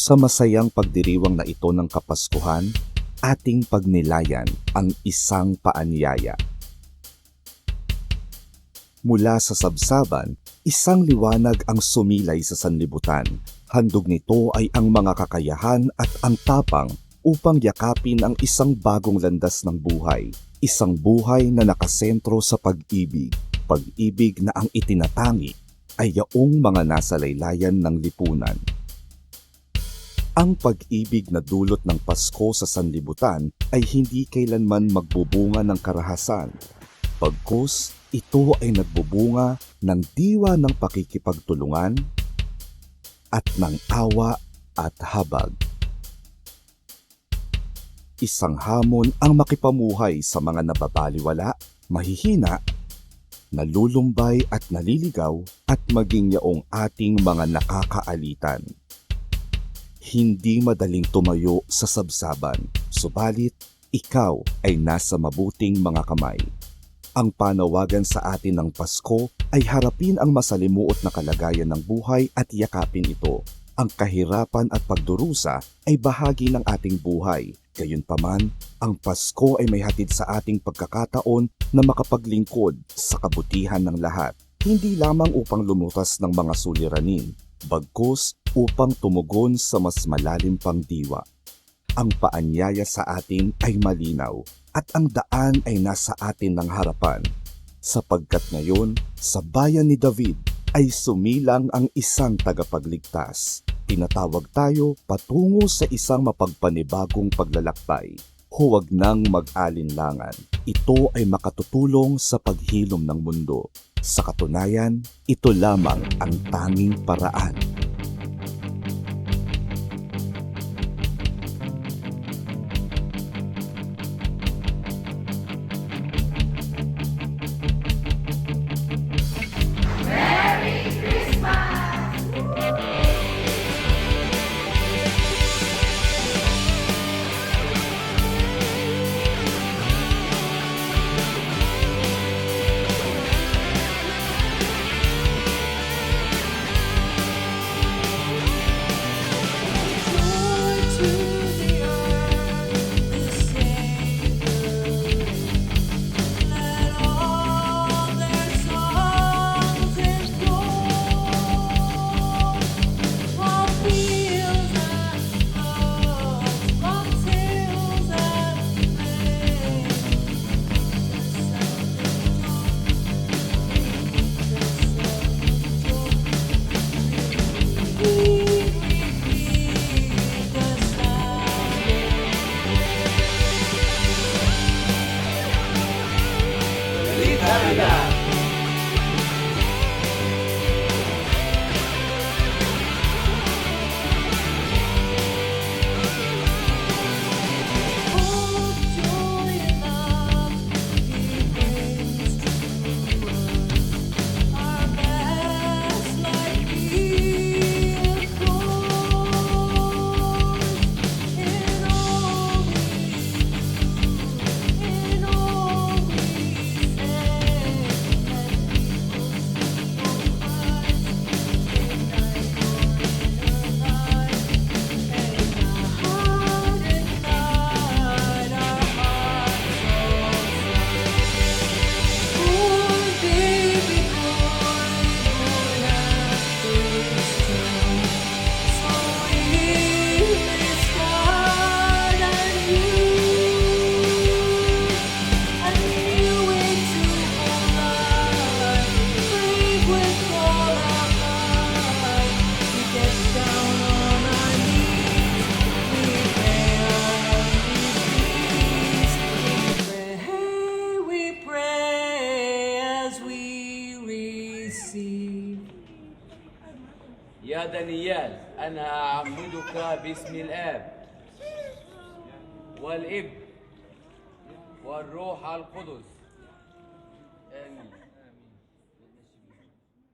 Sa masayang pagdiriwang na ito ng Kapaskuhan, ating pagnilayan ang isang paanyaya. Mula sa sabsaban, isang liwanag ang sumilay sa sanlibutan. Handog nito ay ang mga kakayahan at ang tapang upang yakapin ang isang bagong landas ng buhay. Isang buhay na nakasentro sa pag-ibig. Pag-ibig na ang itinatangi ay yaong mga nasa laylayan ng lipunan. Ang pag-ibig na dulot ng Pasko sa sanlibutan ay hindi kailanman magbubunga ng karahasan. Pagkus, ito ay nagbubunga ng diwa ng pakikipagtulungan at ng awa at habag. Isang hamon ang makipamuhay sa mga nababaliwala, mahihina, nalulumbay at naliligaw at maging yaong ating mga nakakaalitan. Hindi madaling tumayo sa sabsaban, subalit ikaw ay nasa mabuting mga kamay. Ang panawagan sa atin ng Pasko ay harapin ang masalimuot na kalagayan ng buhay at yakapin ito. Ang kahirapan at pagdurusa ay bahagi ng ating buhay. Gayunpaman, ang Pasko ay may hatid sa ating pagkakataon na makapaglingkod sa kabutihan ng lahat. Hindi lamang upang lumutas ng mga suliranin, bagkus upang tumugon sa mas malalim pang diwa. Ang paanyaya sa atin ay malinaw at ang daan ay nasa atin ng harapan. Sapagkat ngayon, sa bayan ni David ay sumilang ang isang tagapagligtas. Tinatawag tayo patungo sa isang mapagpanibagong paglalakbay. Huwag nang mag-alinlangan. Ito ay makatutulong sa paghilom ng mundo. Sa katunayan, ito lamang ang tanging paraan Yeah. يا دانيال أنا أعمدك باسم الآب والابن والروح القدس.